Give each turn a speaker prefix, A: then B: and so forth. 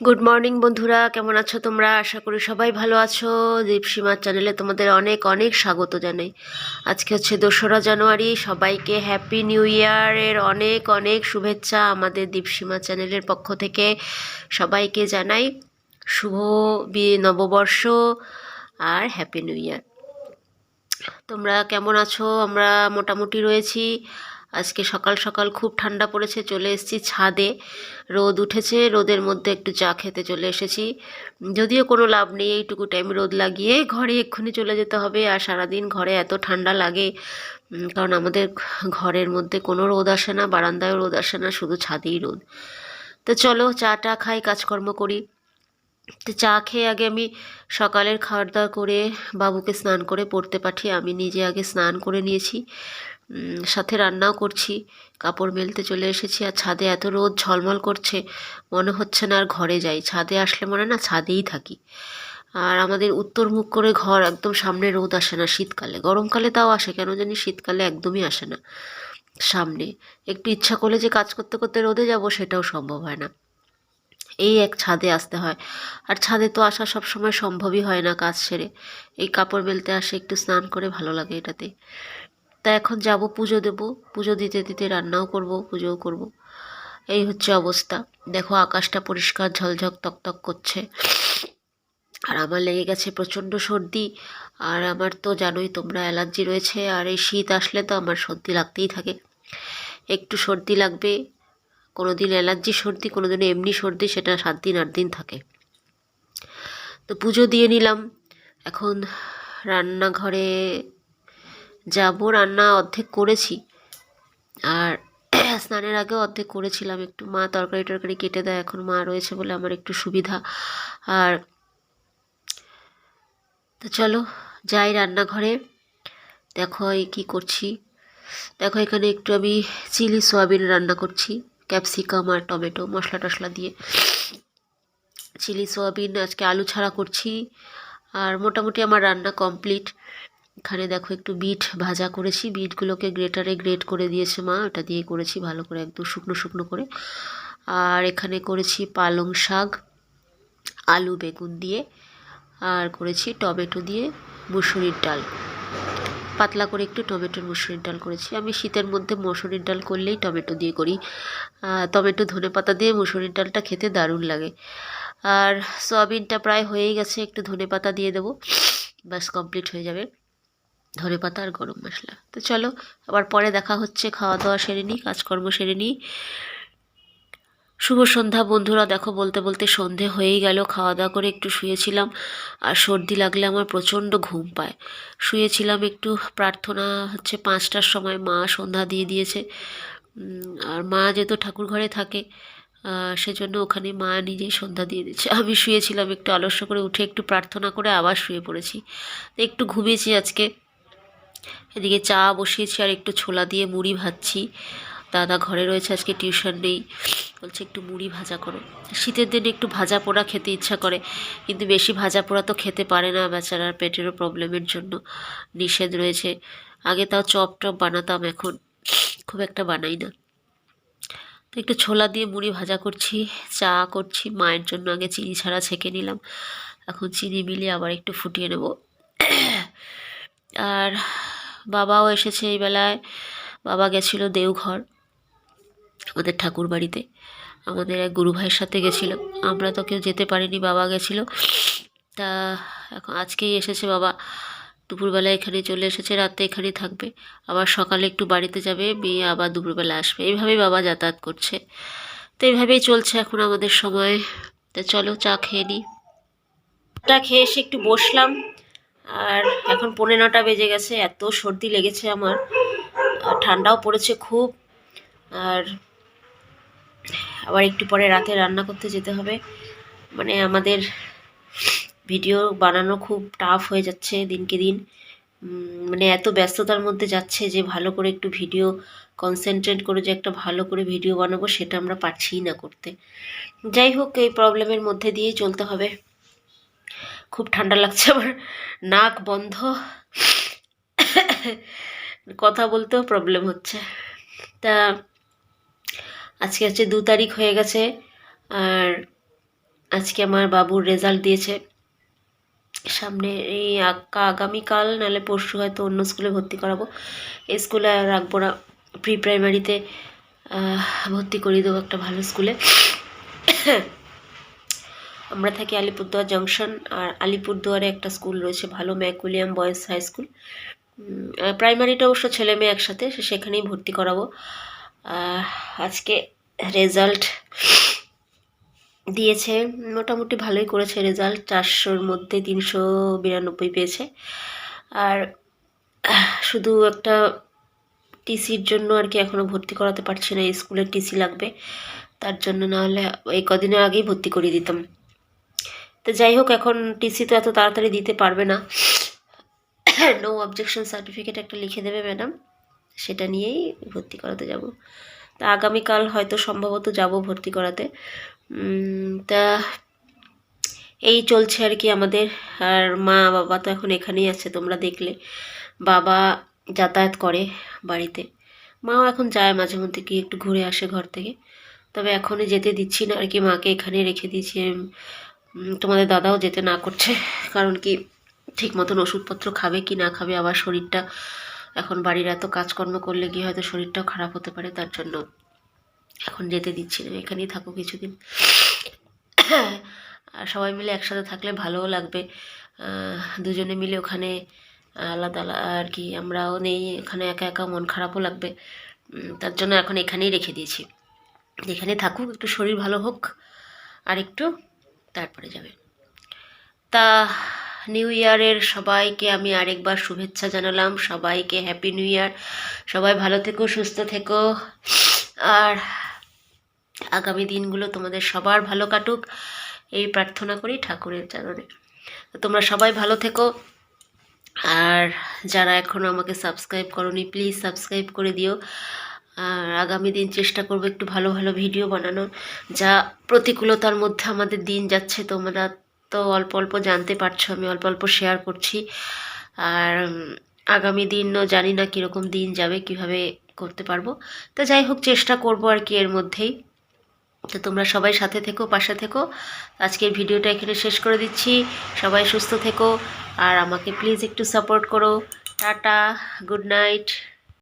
A: Good morning বন্ধুরা। কেমন আছো তোমরা? আশা করি সবাই ভালো আছো। দীপসীমার চ্যানেলে তোমাদের অনেক অনেক স্বাগত জানাই। আজকে হচ্ছে দোসরা জানুয়ারি। সবাইকে হ্যাপি নিউ ইয়ারের অনেক অনেক শুভেচ্ছা আমাদের দীপসীমা চ্যানেলের পক্ষ থেকে। সবাইকে জানাই শুভ বি- নববর্ষ আর হ্যাপি নিউ ইয়ার তোমরা কেমন আছো? আমরা মোটামুটি রয়েছি। আজকে সকাল সকাল খুব ঠান্ডা পড়েছে, চলে এসেছি ছাদে। রোদ উঠেছে, রোদের মধ্যে একটু চা খেতে চলে এসেছি। যদিও কোনো লাভ নেই, এইটুকু টাইম রোদ লাগিয়ে ঘরে এক্ষুনি চলে যেতে হবে। আর সারাদিন ঘরে এত ঠান্ডা লাগে কারণ আমাদের ঘরের মধ্যে কোনো রোদ আসে না বারান্দায় রোদ আসে না, শুধু ছাদেই রোদ। তো চলো চাটা খাই, কাজকর্ম করি। তো চা খেয়ে আগে আমি সকালের খাওয়ার দাওয়া করে বাবুকে স্নান করে পড়তে পাঠিয়ে আমি নিজে আগে স্নান করে নিয়েছি। সাথে রান্নাও করছি। কাপড় মেলতে চলে এসেছি আর ছাদে এত রোদ ঝলমল করছে, মনে হচ্ছে না আর ঘরে যাই। ছাদে আসলে মনে না ছাদেই থাকি। আর আমাদের উত্তর মুখ করে ঘর একদম সামনে রোদ আসে না শীতকালে। গরমকালে তাও আসে, কেন জানি শীতকালে একদমই আসে না সামনে। একটু ইচ্ছা করলে যে কাজ করতে করতে রোদে যাব সেটাও সম্ভব হয় না। এই এক ছাদে আসতে হয়। আর ছাদে তো আসা সব সময় সম্ভবই হয় না কাজ সেরে। এই কাপড় মেলতে আসে, একটু স্নান করে ভালো লাগে এটাতে। তা এখন যাব, পুজো দেব। পুজো দিতে দিতে রান্নাও করব, পুজোও করব। এই হচ্ছে অবস্থা। দেখো, আকাশটা পরিষ্কার ঝলঝক তকতক করছে। আর আমার লেগে গেছে প্রচণ্ড সর্দি। আর আমার তো জানোই তোমরা অ্যালার্জি রয়েছে। আর এই শীত আসলে তো আমার সর্দি লাগতেই থাকে। একটু সর্দি লাগবে কোনো দিন অ্যালার্জি সর্দি কোনো দিন এমনি সর্দি, সেটা সাত দিন, আট দিন থাকে। তো পুজো দিয়ে নিলাম। এখন রান্নাঘরে যাব রান্না অর্ধেক করেছি। আর স্নানের আগেও অর্ধেক করেছিলাম। একটু মা তরকারি টরকারি কেটে দেয়, এখন মা রয়েছে বলে আমার একটু সুবিধা। আর তো চলো, যাই রান্নাঘরে। দেখো এই কী করছি। দেখো এখানে একটু আমি চিলি সোয়াবিন রান্না করছি, ক্যাপসিকাম আর টমেটো মশলা টশলা দিয়ে। চিলি সোয়াবিন আজকে আলু ছাড়া করছি, আর মোটামুটি আমার রান্না কমপ্লিট। এখানে দেখো একটু বিট ভাজা করেছি। বিটগুলোকে গ্রেটারে গ্রেট করে দিয়েছে মা। ওটা দিয়ে করেছি ভালো করে একদম শুকনো শুকনো করে। আর এখানে করেছি পালং শাক, আলু বেগুন দিয়ে। আর করেছি টমেটো দিয়ে মুসুরির ডাল। পাতলা করে একটু টমেটোর মুসুরির ডাল করেছি। আমি শীতের মধ্যে মসুরির ডাল করলেই টমেটো দিয়ে করি। টমেটো ধনে পাতা দিয়ে মুসুরির ডালটা খেতে দারুণ লাগে। আর সয়াবিনটা প্রায় হয়েই গেছে। একটু ধনে পাতা দিয়ে দেবো। ব্যাস কমপ্লিট হয়ে যাবে। ধনে পাতা আর গরম মশলা। তো চলো, আবার পরে দেখা হচ্ছে খাওয়া দাওয়া সেরে নিই, কাজকর্ম সেরে নিই। শুভ সন্ধ্যা বন্ধুরা, দেখো বলতে বলতে সন্ধে হয়েই গেল। খাওয়া দাওয়া করে একটু শুয়েছিলাম, আর সর্দি লাগলে আমার প্রচণ্ড ঘুম পায়। শুয়েছিলাম একটু, প্রার্থনা হচ্ছে পাঁচটার সময়, মা সন্ধ্যা দিয়ে দিয়েছে। আর মা যেহেতু ঠাকুর ঘরে থাকে সেজন্য ওখানে মা নিজেই সন্ধ্যা দিয়ে দিচ্ছে আমি শুয়েছিলাম একটু আলস্য করে, উঠে একটু প্রার্থনা করে আবার শুয়ে পড়েছি। একটু ঘুমিয়েছি আজকে। এদিকে চা বসিয়েছি আর একটু ছোলা দিয়ে মুড়ি ভাজছি। দাদা ঘরে রয়েছে, আজকে টিউশন নেই। বলছে একটু মুড়ি ভাজা করো। শীতের দিনে একটু ভাজা পোড়া খেতে ইচ্ছা করে, কিন্তু বেশি ভাজা পোড়া তো খেতে পারে না বেচারার পেটেরও প্রবলেমের জন্য। নিষেধ রয়েছে। আগে তাও চপ টপ বানাতাম, এখন খুব একটা বানাই না। তো একটু ছোলা দিয়ে মুড়ি ভাজা করছি, চা করছি, মায়ের জন্য আগে চিনি ছাড়া ছেঁকে নিলাম। এখন চিনি মিলিয়ে আবার একটু ফুটিয়ে নেব। আর বাবাও এসেছে এই বেলায়। বাবা গেছিল দেওঘর আমাদের ঠাকুর বাড়িতে আমাদের এক গুরু ভাইয়ের সাথে গেছিল। আমরা তো কেউ যেতে পারিনি, বাবা গেছিল। তা এখন আজকেই এসেছে বাবা। দুপুরবেলা এখানে চলে এসেছে, রাতে এখানে থাকবে। আবার সকালে একটু বাড়িতে যাবে মেয়ে আবার দুপুরবেলা আসবে। এইভাবেই বাবা যাতায়াত করছে। তো এইভাবেই চলছে এখন আমাদের সময়। তা চলো চা খেয়ে নিই। চা খেয়ে এসে একটু বসলাম। আর এখন পৌনে নটা বেজে গেছে, এত সর্দি লেগেছে আমার। ঠান্ডাও পড়েছে খুব। আর আবার একটু পরে রাতে রান্না করতে যেতে হবে। মানে আমাদের ভিডিও বানানো খুব টাফ হয়ে যাচ্ছে দিনকে দিন। মানে এত ব্যস্ততার মধ্যে যাচ্ছে যে ভালো করে একটু ভিডিও কনসেন্ট্রেট করে যে একটা ভালো করে ভিডিও বানাবো সেটা আমরা পারছিই না করতে। যাই হোক, এই প্রবলেমের মধ্যে দিয়েই চলতে হবে। খুব ঠান্ডা লাগছে আমার নাক বন্ধ। কথা বলতেও প্রবলেম হচ্ছে। তা আজকে হচ্ছে দু তারিখ হয়ে গেছে আর আজকে আমার বাবুর রেজাল্ট দিয়েছে। সামনে এই আগ- আগামীকাল নাহলে পরশু হয়তো অন্য স্কুলে ভর্তি করাবো। এই স্কুলে রাখব না। প্রি প্রাইমারিতে ভর্তি করিয়ে দেবো একটা ভালো স্কুলে আমরা থাকি আলিপুরদুয়ার জংশন, আর আলিপুরদুয়ারে একটা স্কুল রয়েছে, ভালো ম্যাকুলিয়াম বয়েজ হাই স্কুল। প্রাইমারিটা অবশ্য ছেলে মেয়ে একসাথে সেখানেই ভর্তি করাবো। আজকে রেজাল্ট দিয়েছে, মোটামুটি ভালোই করেছে রেজাল্ট, চারশোর মধ্যে তিনশো বিরানব্বই পেয়েছে। আর শুধু একটা টিসির জন্য আর কি এখনও ভর্তি করাতে পারছি না স্কুলের টিসি লাগবে। তার জন্য না হলে এই কদিনের আগেই ভর্তি করিয়ে দিতাম। তো যাই হোক, এখন টিসি তো এত তাড়াতাড়ি দিতে পারবে না। নো অবজেকশন সার্টিফিকেট একটা লিখে দেবে ম্যাডাম। সেটা নিয়েই ভর্তি করাতে যাব। তা আগামীকাল হয়তো সম্ভবত যাব ভর্তি করাতে। তা এই চলছে আর কি আমাদের। আর মা, বাবা তো এখন এখানেই আছে, তোমরা দেখলে। বাবা যাতায়াত করে বাড়িতে। মাও এখন যায় মাঝে মধ্যে কি একটু ঘুরে আসে ঘর থেকে। তবে এখনই যেতে দিচ্ছি না আর কি, মাকে এখানে রেখে দিয়েছি। তোমাদের দাদাও যেতে না করছে, কারণ কি ঠিক মতন ওষুধপত্র খাবে কি না খাবে, আবার শরীরটা এখন বাড়ির এত কাজকর্ম করলে গিয়ে হয়তো শরীরটাও খারাপ হতে পারে, তার জন্য এখন যেতে দিচ্ছি না, এখানেই থাকো কিছুদিন। আর সবাই মিলে একসাথে থাকলে ভালোও লাগবে। দুজনে মিলে ওখানে আলাদা আলাদা আর কি আমরাও নেই, এখানে একা একা মন খারাপও লাগবে। তার জন্য এখন এখানেই রেখে দিয়েছি। এখানে থাকুক, একটু শরীর ভালো হোক, আর একটু তারপরে যাবে। তা নিউ ইয়ারের সবাইকে আমি আরেকবার শুভেচ্ছা জানালাম। সবাইকে হ্যাপি নিউ ইয়ার সবাই ভালো থেকো, সুস্থ থেকো। আর আগামী দিনগুলো তোমাদের সবার ভালো কাটুক। এই প্রার্থনা করি ঠাকুরের চরণে। তোমরা সবাই ভালো থেকো। আর যারা এখনও আমাকে সাবস্ক্রাইব করনি প্লিজ সাবস্ক্রাইব করে দিও। আর আগামী দিন চেষ্টা করব একটু ভালো ভালো ভিডিও বানানোর। যা প্রতিকূলতার মধ্যে আমাদের দিন যাচ্ছে, তোমরা তো অল্প অল্প জানতে পারছ, আমি অল্প অল্প শেয়ার করছি। আর আগামী দিনও জানি না কীরকম দিন যাবে, কীভাবে করতে পারব। তো যাই হোক, চেষ্টা করব আর কি এর মধ্যেই। তো তোমরা সবাই সাথে থেকো, পাশে থেকো। আজকের ভিডিওটা এখানে শেষ করে দিচ্ছি। সবাই সুস্থ থেকো। আর আমাকে প্লিজ একটু সাপোর্ট করো। Tata good night